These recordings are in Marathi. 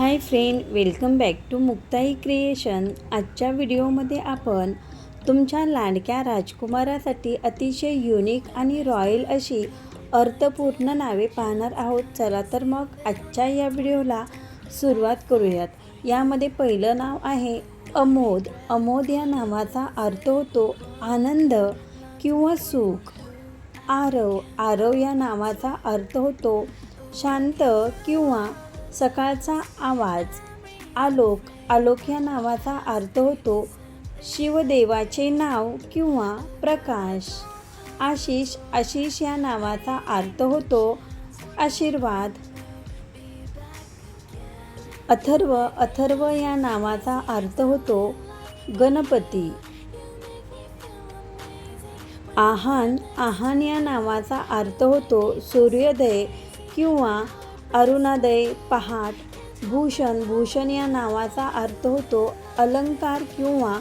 Hi friend welcome back to Muktai creation. आजच्या व्हिडिओमध्ये आपण तुमच्या लाडक्या राजकुमारासाठी अतिशय युनिक आणि रॉयल अशी अर्थपूर्ण नावे पाहणार आहोत. चला तर मग आजच्या या व्हिडिओला सुरुवात करूयात. यामध्ये पहिलं नाव आहे अमोद. अमोद या नावाचा अर्थ होतो आनंद किंवा सुख. आरव. आरव या नावाचा अर्थ होतो शांत किंवा सकाळचा आवाज. आलोक आलोक या नावाचा अर्थ होतो शिवदेवाचे नाव किंवा प्रकाश. आशिष आशिष या नावाचा अर्थ होतो आशीर्वाद. अथर्व अथर्व या नावाचा अर्थ होतो गणपती. आहान आहान या नावाचा अर्थ होतो सूर्योदय किंवा अरुणादय पहाट भूषण भूषण या नावाचा अर्थ होतो अलंकार किंवा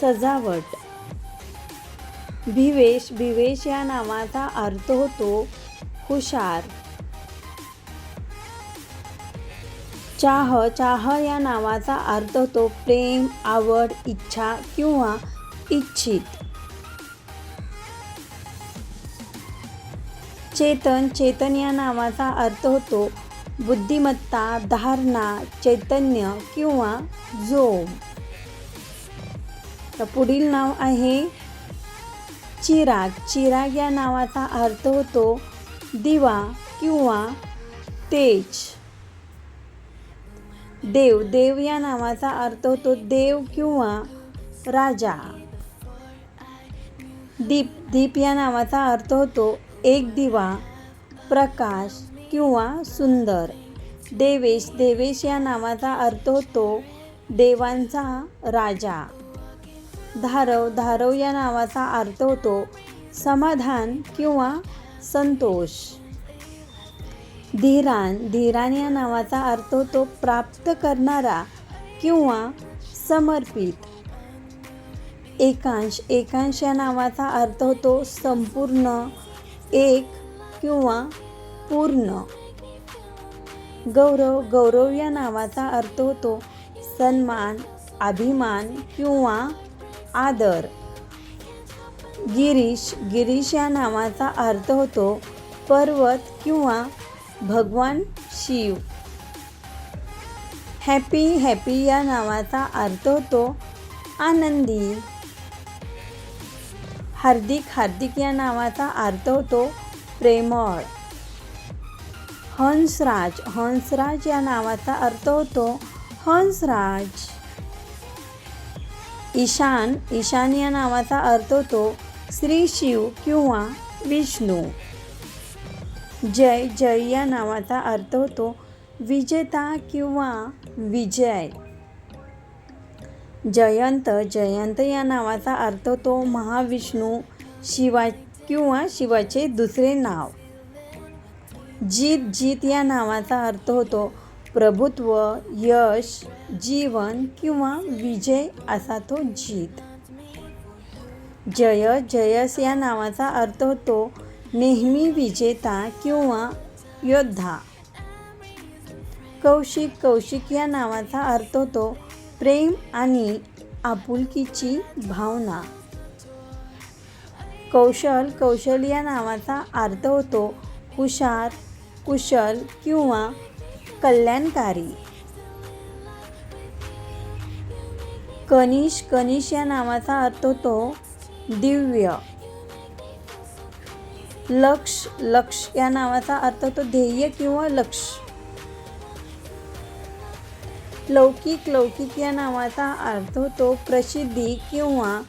सजावट. भिवेश भिवेश या नावाचा अर्थ होतो हुशार. चाह चाह या नावाचा अर्थ होतो प्रेम आवड इच्छा किंवा इच्छित. चेतन चेतन या नावाचा अर्थ होतो बुद्धिमत्ता धारणा चैतन्य किंवा जोम. तर पुढील नाव आहे चिराग. चिराग या नावाचा अर्थ होतो दिवा किंवा तेज. देव. देव या नावाचा अर्थ होतो देव किंवा राजा. दीप. दीप या नावाचा अर्थ होतो एक दिवा प्रकाश. किंवा सुंदर. देवेश देवेश या नावाचा अर्थ होतो देवांचा राजा. धारव धारव या नावाचा अर्थ होतो समाधान किंवा संतोष. धीरान धीरान या नावाचा अर्थ होतो प्राप्त करणारा किंवा समर्पित. एकांश एकांश या नावाचा अर्थ होतो संपूर्ण एक किंवा पूर्ण. गौरव गौरव या नावाचा अर्थ होतो सन्मान अभिमान किंवा आदर. गिरीश गिरीश या नावाचा अर्थ होतो पर्वत किंवा भगवान शिव. हॅपी हॅपी या नावाचा अर्थ होतो आनंदी. हार्दिक हार्दिक या नावाचा अर्थ होतो प्रेमळ. हंसराज. हंसराज या नावाचा अर्थ होतो हंसराज. ईशान. ईशान या नावाचा अर्थ होतो श्री शिव किंवा विष्णू. जय जय या नावाचा अर्थ होतो विजेता किंवा विजय. जयंत. जयंत या नावाचा अर्थ होतो महाविष्णू शिवा किंवा शिवाचे दुसरे नाव. जीत जीत या नावाचा अर्थ होतो प्रभुत्व यश जीवन किंवा विजय असा तो जीत. जय जयस या नावाचा अर्थ होतो नेहमी विजेता किंवा योद्धा. कौशिक कौशिक या नावाचा अर्थ होतो प्रेम आणि आपुलकीची भावना. कौशल कौशल या नावाचा अर्थ होतो हुशार कुशल किंवा कल्याणकारी. कनिश कनिश या नावाचा अर्थ होतो दिव्य. लक्ष लक्ष या नावाचा अर्थ होतो ध्येय किंवा लक्ष. लौकिक लौकिक या नावाचा अर्थ होतो प्रसिद्धी किंवा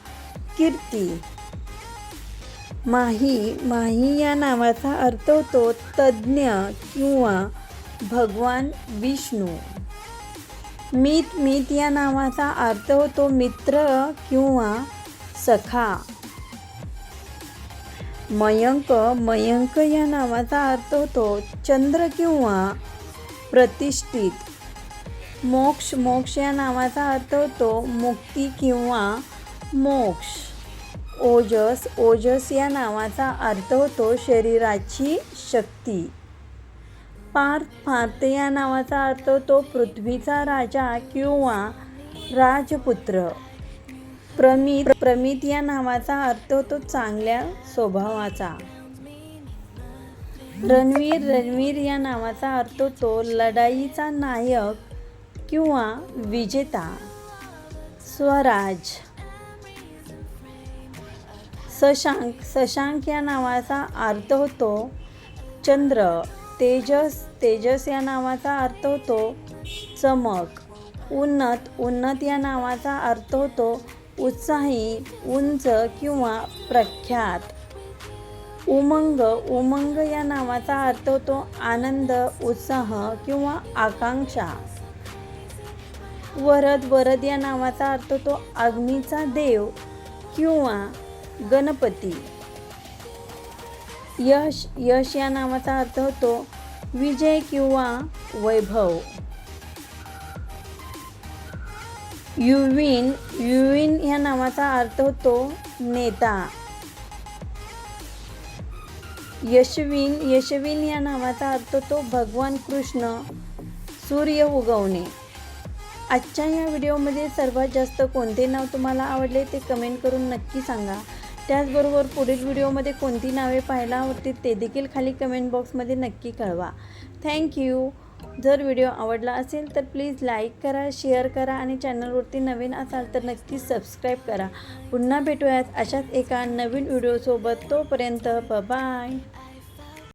कीर्ती. माही माही या नावाचा अर्थ होतो तज्ज्ञ किंवा भगवान विष्णू. मीत मीत या नावाचा अर्थ होतो मित्र किंवा सखा. मयंक मयंक या नावाचा अर्थ होतो चंद्र किंवा प्रतिष्ठित. मोक्ष मोक्ष या नावाचा अर्थ होतो मुक्ती किंवा मोक्ष. ओजस ओजस या नावाचा अर्थ होतो शरीराची शक्ती. पार्थ पार्थ या नावाचा अर्थ तो पृथ्वीचा राजा किंवा राजपुत्र. प्रमित प्रमित या नावाचा अर्थ होतो चांगल्या स्वभावाचा. रणवीर रणवीर या नावाचा अर्थ तो लढाईचा नायक किंवा विजेता. स्वराज. सशांक सशांक या नावाचा अर्थ होतो चंद्र. तेजस तेजस या नावाचा अर्थ होतो चमक. उन्नत उन्नत या नावाचा अर्थ होतो उत्साही उंच किंवा प्रख्यात. उमंग उमंग या नावाचा अर्थ होतो आनंद उत्साह किंवा आकांक्षा. वरद वरद या नावाचा अर्थ होतो अग्नीचा देव किंवा गणपती. यश यश या नावाचा अर्थ होतो विजय किंवा वैभव. युविन युविन या नावाचा अर्थ होतो नेता. यशविन यशविन या नावाचा अर्थ होतो भगवान कृष्ण सूर्य उगवणे. आजच्या या व्हिडिओमध्ये सर्वात जास्त कोणते नाव तुम्हाला आवडले ते कमेंट करून नक्की सांगा. त्याचबरोबर पुढील व्हिडिओमध्ये कोणती नावे पाहायला आवडतील ते देखील खाली कमेंट बॉक्समध्ये नक्की कळवा. थँक्यू जर व्हिडिओ आवडला असेल तर प्लीज लाईक करा शेअर करा आणि चॅनलवरती नवीन असाल तर नक्की सबस्क्राईब करा. पुन्हा भेटूयात अशाच एका नवीन व्हिडिओसोबत. तोपर्यंत बाय